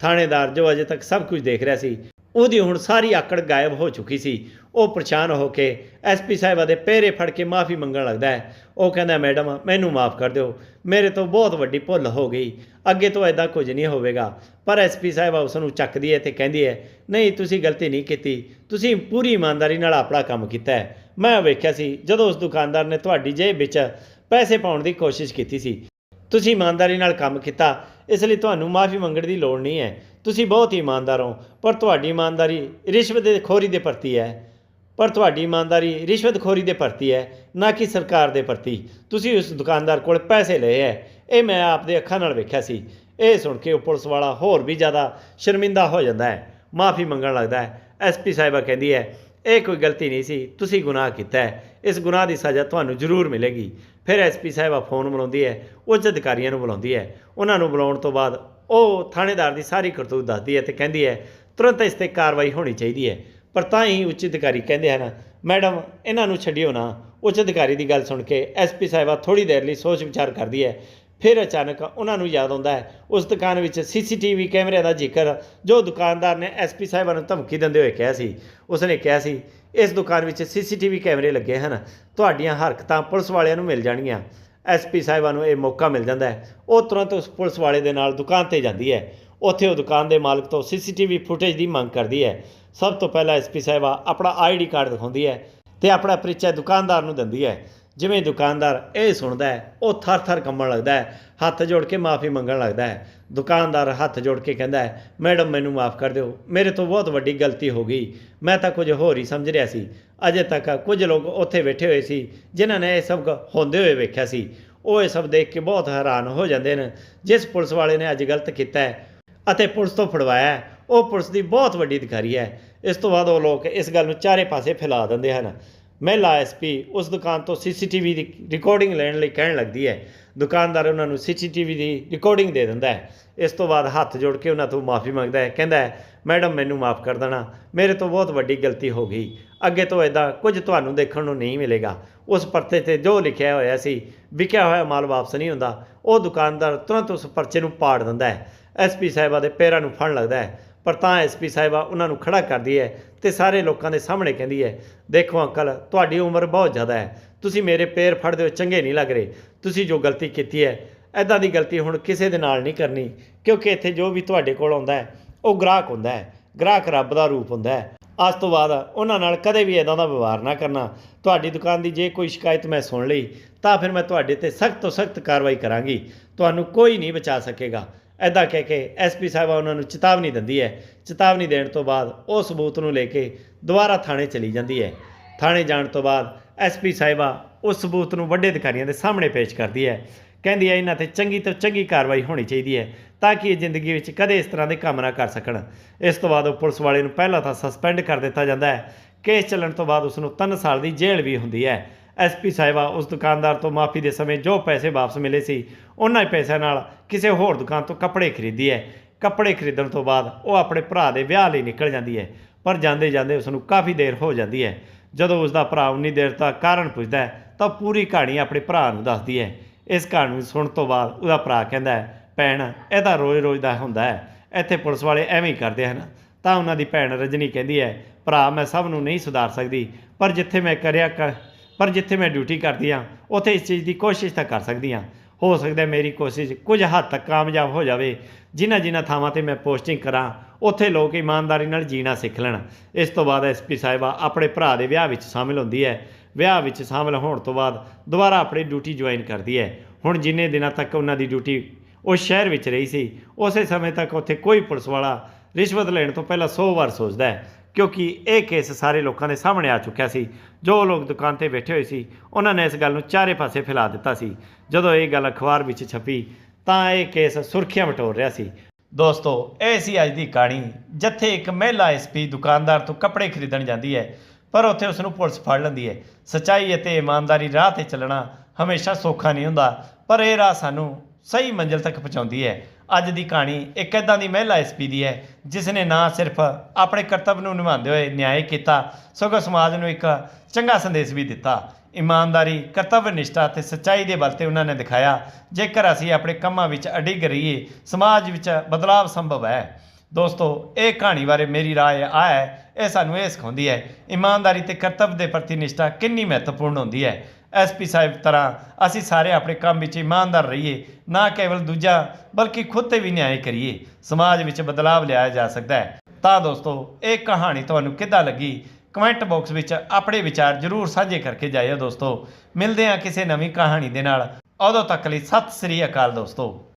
ਥਾਣੇਦਾਰ ਜੋ ਅਜੇ ਤੱਕ ਸਭ ਕੁਝ ਦੇਖ ਰਿਹਾ ਸੀ, ਉਹਦੀ ਹੁਣ ਸਾਰੀ ਆਕੜ ਗਾਇਬ ਹੋ ਚੁੱਕੀ ਸੀ। ਉਹ ਪਰੇਸ਼ਾਨ ਹੋ ਕੇ ਐਸਪੀ ਸਾਹਿਬਾ ਦੇ ਪਹਿਰੇ ਫੜ ਕੇ ਮਾਫੀ ਮੰਗਣ ਲੱਗਦਾ ਹੈ। ਉਹ ਕਹਿੰਦਾ, ਮੈਡਮ, ਮੈਨੂੰ ਮਾਫ ਕਰ ਦਿਓ। ਮੇਰੇ ਤੋਂ ਬਹੁਤ ਵੱਡੀ ਭੁੱਲ ਹੋ ਗਈ। ਅੱਗੇ ਤੋਂ ਐਦਾਂ ਕੁਝ ਨਹੀਂ ਹੋਵੇਗਾ। ਪਰ ਐਸਪੀ ਸਾਹਿਬ ਉਸ ਨੂੰ ਚੱਕਦੀ ਹੈ ਤੇ ਕਹਿੰਦੀ ਹੈ, ਨਹੀਂ, ਤੁਸੀਂ ਗਲਤੀ ਨਹੀਂ ਕੀਤੀ। ਤੁਸੀਂ ਪੂਰੀ ਇਮਾਨਦਾਰੀ ਨਾਲ ਆਪਣਾ ਕੰਮ ਕੀਤਾ ਹੈ। ਮੈਂ ਵੇਖਿਆ ਸੀ, ਜਦੋਂ ਉਸ ਦੁਕਾਨਦਾਰ ਨੇ ਤੁਹਾਡੀ ਜੇਬ ਵਿੱਚ ਪੈਸੇ ਪਾਉਣ ਦੀ ਕੋਸ਼ਿਸ਼ ਕੀਤੀ ਸੀ। ਤੁਸੀਂ ਇਮਾਨਦਾਰੀ ਨਾਲ ਕੰਮ ਕੀਤਾ। ਇਸ ਲਈ ਤੁਹਾਨੂੰ ਮਾਫੀ ਮੰਗਣ ਦੀ ਲੋੜ ਨਹੀਂ ਹੈ। ਤੁਸੀਂ ਬਹੁਤ ਹੀ ਇਮਾਨਦਾਰ ਹੋ, ਪਰ ਤੁਹਾਡੀ ਇਮਾਨਦਾਰੀ ਰਿਸ਼ਵਤ ਦੇ ਖੋਰੀ ਦੇ ਪ੍ਰਤੀ ਹੈ। ਪਰ ਤੁਹਾਡੀ ਇਮਾਨਦਾਰੀ ਰਿਸ਼ਵਤਖੋਰੀ ਦੇ ਪ੍ਰਤੀ ਹੈ, ਨਾ ਕਿ ਸਰਕਾਰ ਦੇ ਪ੍ਰਤੀ ਤੁਸੀਂ ਉਸ ਦੁਕਾਨਦਾਰ ਕੋਲ ਪੈਸੇ ਲਏ ਹੈ। ਇਹ ਮੈਂ ਆਪਦੇ ਅੱਖਾਂ ਨਾਲ ਵੇਖਿਆ ਸੀ। ਇਹ ਸੁਣ ਕੇ ਉਹ ਪੁਲਿਸ ਵਾਲਾ ਹੋਰ ਵੀ ਜ਼ਿਆਦਾ ਸ਼ਰਮਿੰਦਾ ਹੋ ਜਾਂਦਾ ਹੈ। ਮਾਫੀ ਮੰਗਣ ਲੱਗਦਾ ਹੈ। ਐਸਪੀ ਸਾਹਿਬਾ ਕਹਿੰਦੀ ਹੈ, ਇਹ ਕੋਈ ਗਲਤੀ ਨਹੀਂ ਸੀ। ਤੁਸੀਂ ਗੁਨਾਹ ਕੀਤਾ ਹੈ। ਇਸ ਗੁਨਾਹ ਦੀ ਸਜ਼ਾ ਤੁਹਾਨੂੰ ਜ਼ਰੂਰ ਮਿਲੇਗੀ। ਫਿਰ ਐਸਪੀ ਸਾਹਿਬਾ ਫੋਨ ਬੁਲਾਉਂਦੀ ਹੈ। ਉੱਚ ਅਧਿਕਾਰੀਆਂ ਨੂੰ ਬੁਲਾਉਂਦੀ ਹੈ। ਉਹਨਾਂ ਨੂੰ ਬੁਲਾਉਣ ਤੋਂ ਬਾਅਦ ਉਹ ਥਾਣੇਦਾਰ ਦੀ ਸਾਰੀ ਕਰਤੂਤ ਦੱਸਦੀ ਹੈ ਤੇ ਕਹਿੰਦੀ ਹੈ, ਤੁਰੰਤ ਇਸ ਤੇ ਕਾਰਵਾਈ ਹੋਣੀ ਚਾਹੀਦੀ ਹੈ। ਪਰ ਤਾਂ ਹੀ ਉੱਚ ਅਧਿਕਾਰੀ ਕਹਿੰਦੇ ਹਨ, ਮੈਡਮ, ਇਹਨਾਂ ਨੂੰ ਛੱਡਿਓ ਨਾ। ਉੱਚ ਅਧਿਕਾਰੀ ਦੀ ਗੱਲ ਸੁਣ ਕੇ ਐਸਪੀ ਸਾਹਿਬਾ ਥੋੜੀ ਦੇਰ ਲਈ ਸੋਚ ਵਿਚਾਰ ਕਰਦੀ ਹੈ। ਫਿਰ ਅਚਾਨਕ ਉਹਨਾਂ ਨੂੰ ਯਾਦ ਆਉਂਦਾ ਹੈ, ਉਸ ਦੁਕਾਨ ਵਿੱਚ ਸੀਸੀਟੀਵੀ ਕੈਮਰਿਆਂ ਦਾ ਜ਼ਿਕਰ ਜੋ ਦੁਕਾਨਦਾਰ ਨੇ ਐਸਪੀ ਸਾਹਿਬਾਂ ਨੂੰ ਧਮਕੀ ਦਿੰਦੇ ਹੋਏ ਕਿਹਾ ਸੀ। ਉਸਨੇ ਕਿਹਾ ਸੀ, ਇਸ ਦੁਕਾਨ ਵਿੱਚ ਸੀਸੀਟੀਵੀ ਕੈਮਰੇ ਲੱਗੇ ਹਨ, ਤੁਹਾਡੀਆਂ ਹਰਕਤਾਂ ਪੁਲਿਸ ਵਾਲਿਆਂ ਨੂੰ ਮਿਲ ਜਾਣਗੀਆਂ। ਐਸਪੀ ਸਾਹਿਬਾਂ ਨੂੰ ਇਹ ਮੌਕਾ ਮਿਲ ਜਾਂਦਾ ਹੈ। ਉਹ ਤੁਰੰਤ ਉਸ ਪੁਲਿਸ ਵਾਲੇ ਦੇ ਨਾਲ ਦੁਕਾਨ ਤੇ ਜਾਂਦੀ ਹੈ। ਉੱਥੇ ਉਹ ਦੁਕਾਨ ਦੇ ਮਾਲਕ ਤੋਂ ਸੀਸੀਟੀਵੀ ਫੁਟੇਜ ਦੀ ਮੰਗ ਕਰਦੀ ਹੈ। ਸਭ ਤੋਂ ਪਹਿਲਾਂ ਐਸਪੀ ਸਾਹਿਬਾ ਆਪਣਾ ਆਈਡੀ ਕਾਰਡ ਦਿਖਾਉਂਦੀ ਹੈ ਤੇ ਆਪਣਾ ਪਰਿਚੈ ਦੁਕਾਨਦਾਰ ਨੂੰ ਦਿੰਦੀ ਹੈ। ਜਿਵੇਂ ਦੁਕਾਨਦਾਰ ਇਹ ਸੁਣਦਾ ਹੈ, ਉਹ ਥਰ-ਥਰ ਕੰਬਣ ਲੱਗਦਾ ਹੈ, ਹੱਥ ਜੋੜ ਕੇ ਮਾਫੀ ਮੰਗਣ ਲੱਗਦਾ ਹੈ। ਦੁਕਾਨਦਾਰ ਹੱਥ ਜੋੜ ਕੇ ਕਹਿੰਦਾ ਹੈ, ਮੈਡਮ, ਮੈਨੂੰ ਮਾਫ ਕਰ ਦਿਓ, ਮੇਰੇ ਤੋਂ ਬਹੁਤ ਵੱਡੀ ਗਲਤੀ ਹੋ ਗਈ। ਮੈਂ ਤਾਂ ਕੁਝ ਹੋਰ ਹੀ ਸਮਝ ਰਿਹਾ ਸੀ। ਅਜੇ ਤੱਕ ਕੁਝ ਲੋਕ ਉੱਥੇ ਬੈਠੇ ਹੋਏ ਸੀ, ਜਿਨ੍ਹਾਂ ਨੇ ਇਹ ਸਭ ਹੁੰਦੇ ਹੋਏ ਵੇਖਿਆ ਸੀ। ਉਹ ਇਹ ਸਭ ਦੇਖ ਕੇ ਬਹੁਤ ਹੈਰਾਨ ਹੋ ਜਾਂਦੇ ਨੇ ਜਿਸ ਪੁਲਿਸ ਵਾਲੇ ਨੇ ਅੱਜ ਗਲਤ ਕੀਤਾ ਹੈ ਅਤੇ ਪੁਲਿਸ ਤੋਂ ਫੜਵਾਇਆ ਉਹ ਪੁਲਿਸ ਦੀ ਬਹੁਤ ਵੱਡੀ ਅਧਿਕਾਰੀ ਹੈ। ਇਸ ਤੋਂ ਬਾਅਦ ਉਹ ਲੋਕ ਇਸ ਗੱਲ ਨੂੰ ਚਾਰੇ ਪਾਸੇ ਫੈਲਾ ਦਿੰਦੇ ਹਨ। ਮਹਿਲਾ ਐਸਪੀ ਉਸ ਦੁਕਾਨ ਤੋਂ ਸੀਸੀਟੀਵੀ ਦੀ ਰਿਕਾਰਡਿੰਗ ਲੈਣ ਲਈ ਕਹਿਣ ਲੱਗਦੀ ਹੈ। ਦੁਕਾਨਦਾਰ ਉਹਨਾਂ ਨੂੰ ਸੀਸੀਟੀਵੀ ਦੀ ਰਿਕਾਰਡਿੰਗ ਦੇ ਦਿੰਦਾ ਹੈ। ਇਸ ਤੋਂ ਬਾਅਦ ਹੱਥ ਜੋੜ ਕੇ ਉਹਨਾਂ ਤੋਂ ਮਾਫੀ ਮੰਗਦਾ ਹੈ। ਕਹਿੰਦਾ ਹੈ, ਮੈਡਮ, ਮੈਨੂੰ ਮਾਫ ਕਰ ਦੇਣਾ। ਮੇਰੇ ਤੋਂ ਬਹੁਤ ਵੱਡੀ ਗਲਤੀ ਹੋ ਗਈ। ਅੱਗੇ ਤੋਂ ਇਦਾਂ ਕੁਝ ਤੁਹਾਨੂੰ ਦੇਖਣ ਨੂੰ ਨਹੀਂ ਮਿਲੇਗਾ। ਉਸ ਪਰਤੇ ਤੇ ਜੋ ਲਿਖਿਆ ਹੋਇਆ ਸੀ, ਵਿਕਿਆ ਹੋਇਆ ਮਾਲ ਵਾਪਸ ਨਹੀਂ ਹੁੰਦਾ। ਉਹ ਦੁਕਾਨਦਾਰ ਤੁਰੰਤ ਉਸ ਪਰਚੇ ਨੂੰ ਪਾੜ ਦਿੰਦਾ ਹੈ। ਐਸਪੀ ਸਾਹਿਬਾ ਦੇ ਪੈਰਾਂ ਨੂੰ ਫੜਨ ਲੱਗਦਾ ਹੈ। ਪਰ ਤਾਂ ਐਸਪੀ ਸਾਹਿਬਾ ਉਹਨਾਂ ਨੂੰ ਖੜਾ ਕਰਦੀ ਹੈ ਤੇ ਸਾਰੇ ਲੋਕਾਂ ਦੇ ਸਾਹਮਣੇ ਕਹਿੰਦੀ ਹੈ, ਦੇਖੋ ਅੰਕਲ, ਤੁਹਾਡੀ ਉਮਰ ਬਹੁਤ ਜ਼ਿਆਦਾ ਹੈ। ਤੁਸੀਂ ਮੇਰੇ ਪੈਰ ਫੜਦੇ ਹੋ ਚੰਗੇ ਨਹੀਂ ਲੱਗ ਰਹੇ। ਤੁਸੀਂ ਜੋ ਗਲਤੀ ਕੀਤੀ ਹੈ ਐਦਾਂ ਦੀ ਗਲਤੀ ਹੁਣ ਕਿਸੇ ਦੇ ਨਾਲ ਨਹੀਂ ਕਰਨੀ, ਕਿਉਂਕਿ ਇੱਥੇ ਜੋ ਵੀ ਤੁਹਾਡੇ ਕੋਲ ਆਉਂਦਾ ਹੈ, ਉਹ ਗ੍ਰਾਹਕ ਹੁੰਦਾ ਹੈ। ਗ੍ਰਾਹਕ ਰੱਬ ਦਾ ਰੂਪ ਹੁੰਦਾ ਹੈ। ਅੱਜ ਤੋਂ ਬਾਅਦ ਉਹਨਾਂ ਨਾਲ ਕਦੇ ਵੀ ਇਦਾਂ ਦਾ ਵਿਵਹਾਰ ਨਾ ਕਰਨਾ। ਤੁਹਾਡੀ ਦੁਕਾਨ ਦੀ ਜੇ ਕੋਈ ਸ਼ਿਕਾਇਤ ਮੈਂ ਸੁਣ ਲਈ, ਤਾਂ ਫਿਰ ਮੈਂ ਤੁਹਾਡੇ ਤੇ ਸਖਤ ਤੋਂ ਸਖਤ ਕਾਰਵਾਈ ਕਰਾਂਗੀ। ਤੁਹਾਨੂੰ ਕੋਈ ਨਹੀਂ ਬਚਾ ਸਕੇਗਾ। ਐਦਾਂ ਕਹਿ ਕੇ ਐਸਪੀ ਸਾਹਿਬਾ ਉਹਨਾਂ ਨੂੰ ਚੇਤਾਵਨੀ ਦਿੰਦੀ ਹੈ। ਚੇਤਾਵਨੀ ਦੇਣ ਤੋਂ ਬਾਅਦ ਉਹ ਸਬੂਤ ਨੂੰ ਲੈ ਕੇ ਦੁਬਾਰਾ ਥਾਣੇ ਚਲੀ ਜਾਂਦੀ ਹੈ। ਥਾਣੇ ਜਾਣ ਤੋਂ ਬਾਅਦ ਐਸਪੀ ਸਾਹਿਬਾ ਉਸ ਸਬੂਤ ਨੂੰ ਵੱਡੇ ਅਧਿਕਾਰੀਆਂ ਦੇ ਸਾਹਮਣੇ ਪੇਸ਼ ਕਰਦੀ ਹੈ। ਕਹਿੰਦੀ ਹੈ, ਇਹਨਾਂ ਤੇ ਚੰਗੀ ਤੋਂ ਚੰਗੀ ਕਾਰਵਾਈ ਹੋਣੀ ਚਾਹੀਦੀ ਹੈ ਤਾਂ ਕਿ ਇਹ ਜ਼ਿੰਦਗੀ ਵਿੱਚ ਕਦੇ ਇਸ ਤਰ੍ਹਾਂ ਦੇ ਕੰਮ ਨਾ ਕਰ ਸਕਣ। ਇਸ ਤੋਂ ਬਾਅਦ ਉਹ ਪੁਲਿਸ ਵਾਲੇ ਨੂੰ ਪਹਿਲਾਂ ਤਾਂ ਸਸਪੈਂਡ ਕਰ ਦਿੱਤਾ ਜਾਂਦਾ ਹੈ। ਕੇਸ ਚੱਲਣ ਤੋਂ ਬਾਅਦ ਉਸ ਨੂੰ 3 ਸਾਲ ਦੀ ਜੇਲ੍ਹ ਵੀ ਹੁੰਦੀ ਹੈ। ਐਸਪੀ ਸਾਹਿਬਾ ਉਸ ਦੁਕਾਨਦਾਰ ਤੋਂ ਮਾਫੀ ਦੇ ਸਮੇਂ ਜੋ ਪੈਸੇ ਵਾਪਸ ਮਿਲੇ ਸੀ, ਉਹਨਾਂ ਹੀ ਪੈਸਿਆਂ ਨਾਲ ਕਿਸੇ ਹੋਰ ਦੁਕਾਨ ਤੋਂ ਕੱਪੜੇ ਖਰੀਦੀ ਹੈ। ਕੱਪੜੇ ਖਰੀਦਣ ਤੋਂ ਬਾਅਦ ਉਹ ਆਪਣੇ ਭਰਾ ਦੇ ਵਿਆਹ ਲਈ ਨਿਕਲ ਜਾਂਦੀ ਹੈ, ਪਰ ਜਾਂਦੇ ਜਾਂਦੇ ਉਸ ਨੂੰ ਕਾਫੀ ਦੇਰ ਹੋ ਜਾਂਦੀ ਹੈ। ਜਦੋਂ ਉਸ ਦਾ ਭਰਾ ਉਨੀ ਦੇਰ ਤੱਕ ਕਾਰਨ ਪੁੱਛਦਾ ਹੈ, ਤਾਂ ਪੂਰੀ ਕਹਾਣੀ ਆਪਣੇ ਭਰਾ ਨੂੰ ਦੱਸਦੀ ਹੈ। ਇਸ ਕਹਾਣੀ ਨੂੰ ਸੁਣਨ ਤੋਂ ਬਾਅਦ ਉਹਦਾ ਭਰਾ ਕਹਿੰਦਾ ਹੈ, ਭੈਣ, ਇਹ ਤਾਂ ਰੋਜ਼-ਰੋਜ਼ ਦਾ ਹੁੰਦਾ ਹੈ, ਇੱਥੇ ਪੁਲਿਸ ਵਾਲੇ ਐਵੇਂ ਹੀ ਕਰਦੇ ਹਨ। ਤਾਂ ਉਹਨਾਂ ਦੀ ਭੈਣ ਰਜਨੀ ਕਹਿੰਦੀ ਹੈ, ਭਰਾ, ਮੈਂ ਸਭ ਨੂੰ ਨਹੀਂ ਸੁਧਾਰ ਸਕਦੀ, ਪਰ ਜਿੱਥੇ ਮੈਂ ਕਰਿਆ ਕਰ ਪਰ ਜਿੱਥੇ ਮੈਂ ਡਿਊਟੀ ਕਰਦੀ ਹਾਂ, ਉੱਥੇ ਇਸ ਚੀਜ਼ ਦੀ ਕੋਸ਼ਿਸ਼ ਤਾਂ ਕਰ ਸਕਦੀ ਹਾਂ। ਹੋ ਸਕਦਾ ਮੇਰੀ ਕੋਸ਼ਿਸ਼ ਕੁਝ ਹੱਦ ਤੱਕ ਕਾਮਯਾਬ ਹੋ ਜਾਵੇ। ਜਿਨ੍ਹਾਂ ਜਿਨ੍ਹਾਂ ਥਾਵਾਂ ਤੇ ਮੈਂ ਪੋਸਟਿੰਗ ਕਰਾਂ, ਉੱਥੇ ਲੋਕ ਇਮਾਨਦਾਰੀ ਨਾਲ ਜੀਣਾ ਸਿੱਖ ਲੈਣ। ਇਸ ਤੋਂ ਬਾਅਦ ਐਸਪੀ ਸਾਹਿਬਾ ਆਪਣੇ ਭਰਾ ਦੇ ਵਿਆਹ ਵਿੱਚ ਸ਼ਾਮਿਲ ਹੁੰਦੀ ਹੈ। ਵਿਆਹ ਵਿੱਚ ਸ਼ਾਮਿਲ ਹੋਣ ਤੋਂ ਬਾਅਦ ਦੁਬਾਰਾ ਆਪਣੀ ਡਿਊਟੀ ਜੁਆਇਨ ਕਰਦੀ ਹੈ। ਹੁਣ ਜਿੰਨੇ ਦਿਨਾਂ ਤੱਕ ਉਹਨਾਂ ਦੀ ਡਿਊਟੀ ਉਸ ਸ਼ਹਿਰ ਵਿੱਚ ਰਹੀ ਸੀ, ਉਸੇ ਸਮੇਂ ਤੱਕ ਉੱਥੇ ਕੋਈ ਪੁਲਿਸ ਵਾਲਾ ਰਿਸ਼ਵਤ ਲੈਣ ਤੋਂ ਪਹਿਲਾਂ 100 ਵਾਰ ਸੋਚਦਾ ਹੈ ਕਿਉਂਕਿ ਇਹ ਕੇਸ ਸਾਰੇ ਲੋਕਾਂ ਦੇ ਸਾਹਮਣੇ ਆ ਚੁੱਕਿਆ ਸੀ। ਜੋ ਲੋਕ ਦੁਕਾਨ ਤੇ ਬੈਠੇ ਹੋਏ ਸੀ, ਉਹਨਾਂ ਨੇ ਇਸ ਗੱਲ ਨੂੰ ਚਾਰੇ ਪਾਸੇ ਫੈਲਾ ਦਿੱਤਾ ਸੀ। ਜਦੋਂ ਇਹ ਗੱਲ ਅਖਬਾਰ ਵਿੱਚ ਛਪੀ, ਤਾਂ ਇਹ ਕੇਸ ਸੁਰਖੀਆਂ ਵਟੋਰ ਰਿਹਾ ਸੀ। ਦੋਸਤੋ, ਇਹ ਸੀ ਅੱਜ ਦੀ ਕਹਾਣੀ, ਜਿੱਥੇ ਇੱਕ ਮਹਿਲਾ ਐਸਪੀ ਦੁਕਾਨਦਾਰ ਤੋਂ ਕੱਪੜੇ ਖਰੀਦਣ ਜਾਂਦੀ ਹੈ, ਪਰ ਉੱਥੇ ਉਸ ਨੂੰ ਪੁਲਿਸ ਫੜ ਲੈਂਦੀ ਹੈ। ਸਚਾਈ ਅਤੇ ਇਮਾਨਦਾਰੀ ਰਾਹ ਤੇ ਚੱਲਣਾ ਹਮੇਸ਼ਾ ਸੌਖਾ ਨਹੀਂ ਹੁੰਦਾ, ਪਰ ਇਹ ਰਾਹ ਸਾਨੂੰ ਸਹੀ ਮੰਜ਼ਿਲ ਤੱਕ ਪਹੁੰਚਾਉਂਦੀ ਹੈ। ਅੱਜ ਦੀ ਕਹਾਣੀ ਇੱਕ ਇਦਾਂ ਦੀ ਮਹਿਲਾ ਐਸਪੀ ਦੀ ਹੈ ਜਿਸ ਨੇ ਨਾ ਸਿਰਫ ਆਪਣੇ ਕਰਤੱਵ ਨੂੰ ਨਿਭਾਉਂਦੇ ਹੋਏ ਨਿਆਂ ਕੀਤਾ, ਸਗੋਂ ਸਮਾਜ ਨੂੰ ਇੱਕ ਚੰਗਾ ਸੰਦੇਸ਼ ਵੀ ਦਿੱਤਾ। ਇਮਾਨਦਾਰੀ, ਕਰਤੱਵ, ਨਿਸ਼ਠਾ ਤੇ ਸੱਚਾਈ ਦੇ ਬਲ ਤੇ ਉਹਨਾਂ ਨੇ ਦਿਖਾਇਆ, ਜੇਕਰ ਅਸੀਂ ਆਪਣੇ ਕੰਮਾਂ ਵਿੱਚ ਅਡਿੱਗ ਰਹੀਏ ਸਮਾਜ ਵਿੱਚ ਬਦਲਾਅ ਸੰਭਵ ਹੈ। ਦੋਸਤੋ, ਇਹ ਕਹਾਣੀ ਬਾਰੇ ਮੇਰੀ ਰਾਏ ਆ ਹੈ, ਇਹ ਸਾਨੂੰ ਇਹ ਸਿਖਾਉਂਦੀ ਹੈ, ਇਮਾਨਦਾਰੀ ਤੇ ਕਰਤੱਵ ਦੇ ਪ੍ਰਤੀ ਨਿਸ਼ਠਾ ਕਿੰਨੀ ਮਹੱਤਵਪੂਰਨ ਹੁੰਦੀ ਹੈ। ਐਸਪੀ ਸਾਹਿਬ ਤਰ੍ਹਾਂ ਅਸੀਂ ਸਾਰੇ ਆਪਣੇ ਕੰਮ ਵਿੱਚ ਇਮਾਨਦਾਰ ਰਹੀਏ, ਨਾ ਕੇਵਲ ਦੂਜਾ, ਬਲਕਿ ਖੁਦ ਤੇ ਵੀ ਨਿਆਂ ਕਰੀਏ, ਸਮਾਜ ਵਿੱਚ ਬਦਲਾਵ ਲਿਆਇਆ ਜਾ ਸਕਦਾ ਹੈ। ਤਾਂ ਦੋਸਤੋ, ਇਹ ਕਹਾਣੀ ਤੁਹਾਨੂੰ ਕਿੱਦਾਂ ਲੱਗੀ? ਕਮੈਂਟ ਬਾਕਸ ਵਿੱਚ ਆਪਣੇ ਵਿਚਾਰ ਜਰੂਰ ਸਾਂਝੇ ਕਰਕੇ ਜਾਇਓ ਦੋਸਤੋ। ਮਿਲਦੇ ਹਾਂ ਕਿਸੇ ਨਵੀਂ ਕਹਾਣੀ ਦੇ ਨਾਲ। ਉਦੋਂ ਤੱਕ ਲਈ ਸਤਿ ਸ੍ਰੀ ਅਕਾਲ ਦੋਸਤੋ।